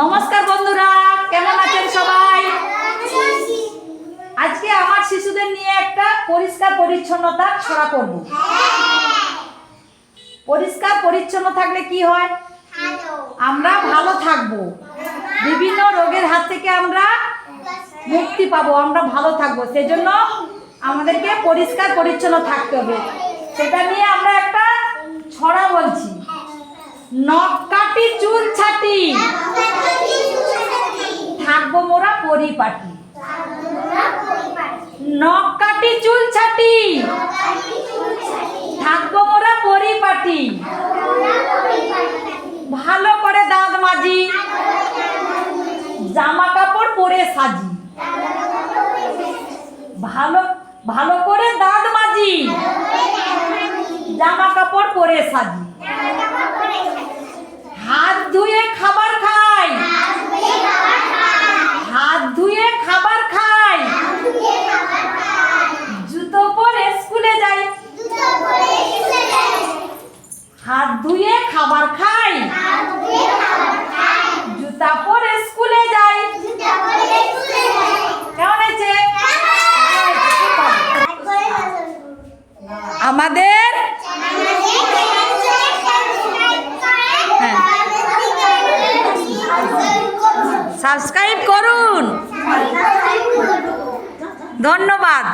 নমস্কার বন্ধুরা, কেমন আছেন সবাই? আজকে আমার শিশুদের নিয়ে একটা পরিষ্কার পরিচ্ছন্নতা ছড়া করব পরিষ্কার পরিচ্ছন্ন থাকলে কি হয়? আমরা ভালো থাকব। বিভিন্ন রোগের হাত থেকে আমরা মুক্তি পাবো, আমরা ভালো থাকব। সেজন্য আমাদেরকে পরিষ্কার পরিচ্ছন্ন থাকতে হবে। সেটা নিয়ে আমরা একটা ছড়া বলছি। নখ কাটি, চুল ছাটি থাকব পরিপাটি। নখ কাটি, চুল ছাটি। থাকব মোরা পরিপাটি। ভালো করে দাঁত মাজি। জামা কাপড় পরে সাজি। ভালো ভালো করে দাঁত মাজি। জামা কাপড় পরে সাজি হাত ধুয়ে খাবার খাই হাত ধুয়ে খাবার খাই জুতো পরে স্কুলে যাই হাত ধুয়ে খাবার খাই। জুতা পরে স্কুলে যাই। কেমন আমাদের সাবস্ক্রাইব করুন। ধন্যবাদ।